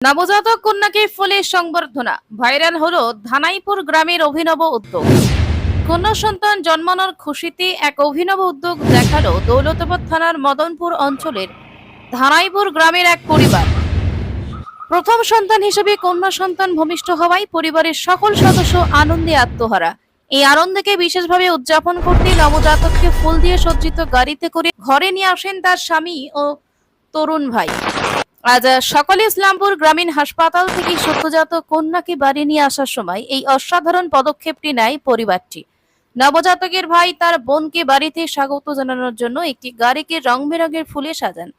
নবজাতক কন্যাকে ফুলের সংবর্ধনা। ভাইরাল হলো ধানাইপুর গ্রামের অভিনব উদ্যোগ। কন্যা সন্তান জন্মানোর খুশিতে এক অভিনব উদ্যোগ দেখাল দৌলতাবাদ থানার মদনপুর অঞ্চলের ধানাইপুর গ্রামের এক পরিবার। প্রথম সন্তান হিসেবে কন্যা সন্তান ভূমিষ্ঠ হওয়ায় পরিবারের সকল সদস্য আনন্দে আত্মহারা। এই আনন্দকে বিশেষভাবে উদযাপন করতে নবজাতককে ফুল দিয়ে সজ্জিত গাড়িতে করে ঘরে নিয়ে আসেন তার স্বামী ও তরুণ ভাই। আজ সকালে ইসলামপুর গ্রামীণ হাসপাতাল থেকে সদ্যজাত কন্যাকে বাড়ি নিয়ে আসার সময় এই অসাধারণ পদক্ষেপটি নেয় পরিবারটি। নবজাতকের ভাই তার বোনকে বাড়িতে স্বাগত জানানোর জন্য একটি গাড়িকে রং বেরঙের ফুলে সাজান।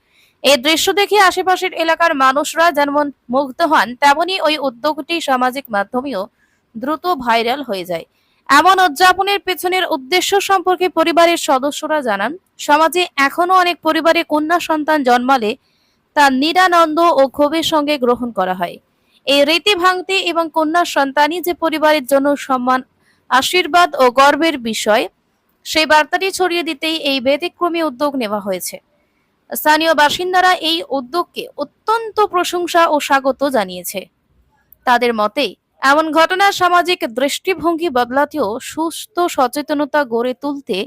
এই দৃশ্য দেখে আশেপাশের এলাকার মানুষরা যেমন মুগ্ধ হন, তেমনি ওই উদ্যোগটি সামাজিক মাধ্যমেও দ্রুত ভাইরাল হয়ে যায়। এমন উদযাপনের পেছনের উদ্দেশ্য সম্পর্কে পরিবারের সদস্যরা জানান, সমাজে এখনও অনেক পরিবারে কন্যা সন্তান জন্মালে তা নিরানন্দ ও ক্ষোভের সঙ্গে গ্রহণ করা হয়। এই রীতি ভাঙতে এবং কন্যা সন্তানই যে পরিবারের জন্য সম্মান, আশীর্বাদ ও গর্বের বিষয়, সেই বার্তাটি ছড়িয়ে দিতেই এই ব্যতিক্রমী উদ্যোগ নেওয়া হয়েছে। স্থানীয় বাসিন্দারা এই উদ্যোগকে অত্যন্ত প্রশংসা ও স্বাগত জানিয়েছে। তাদের মতে, এমন ঘটনা সামাজিক দৃষ্টিভঙ্গি বদলাতেও সুস্থ সচেতনতা গড়ে তুলতে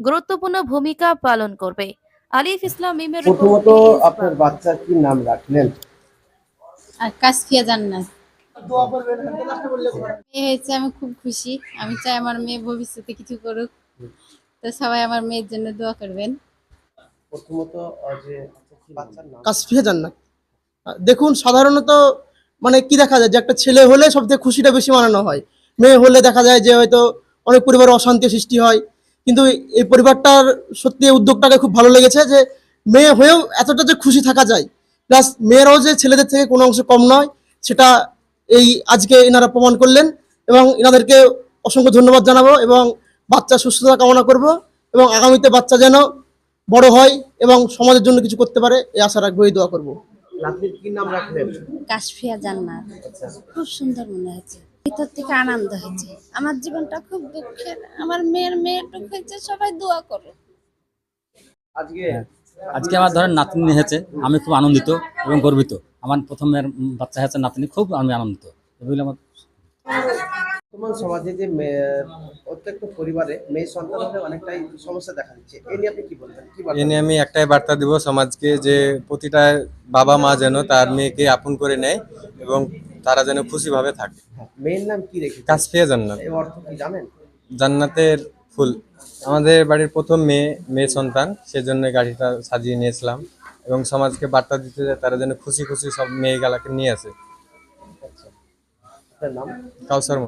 গুরুত্বপূর্ণ ভূমিকা পালন করবে। আলিফ ইসলাম মিমের প্রথমত আপনার বাচ্চার কি নাম রাখলেন? আর যান না মেয়ে হয়েছে আমি খুব খুশি। আমি চাই আমার মেয়ে ভবিষ্যতে কিছু করুক। তো সবাই আমার মেয়ের জন্য দোয়া করবেন। প্রথমত যে বাচ্চার নাম? কাশফিয়া জান্নাত। দেখুন সাধারণত মানে কি দেখা যায় যে একটা ছেলে হলে সবথেকে খুশিটা বেশি মানানো হয়। মেয়ে হলে দেখা যায় যে হয়তো অনেক পরিবারে অশান্তি সৃষ্টি হয়। কিন্তু এই পরিবারটার সত্যি উদ্যোগটাকে খুব ভালো লেগেছে যে মেয়ে হয়েও এতটা যে খুশি থাকা যায়। প্লাস মেয়েরাও যে ছেলেদের থেকে কোনো অংশে কম নয় সেটা এই আজকে এনারা প্রমাণ করলেন এবং এনাদেরকে অসংখ্য ধন্যবাদ জানাব এবং বাচ্চা সুস্থতা কামনা করব এবং আগামীতে বাচ্চা যেন বড় হয় এবং সমাজের জন্য কিছু করতে পারে এই আশা রাখব এই দোয়া করব। কি নাম রাখলেন? কাশফিয়া জান্নাত। খুব সুন্দর মনে হয়েছে। ভিতর থেকে আনন্দ হয়েছে। আমার জীবনটা খুব দুঃখের। আমার মেয়ের মেয়েটুক হয়েছে সবাই দোয়া করো। আজকে আজকে আমার ধরেন নাতনি হয়েছে আমি খুব আনন্দিত এবং গর্বিত। আমার প্রথমের বাচ্চা হয়েছে নাতনি খুব আমি আনন্দিত। এগুলো আমার বর্তমান সমাজে যে মেয়ে- প্রত্যেকটা পরিবারে মেয়ে সন্তান হলে অনেকটাই সমস্যা দেখা দিচ্ছে। এ নিয়ে আপনি কি বলবেন? কি এ নিয়ে আমি একটাই বার্তা দিব সমাজকে যে প্রতিটা বাবা মা যেন তার মেয়েকে আপন করে নেয় এবং তারা যেন খুশিভাবে থাকে। মেয়ের নাম কি রেখে কাশফিয়া জান্নাত। এর অর্থ কি জানেন? জান্নাতের ফুল। আমাদের বাড়ির প্রথম মেয়ে মেয়ে সন্তান সেজন্য গাড়িটা সাজিয়ে নিয়েছিলাম এবং সমাজকে বার্তা দিতে যায় তারা যেন খুশি খুশি সব মেয়েগুলাকে নিয়ে আসে। নাম? কাউসার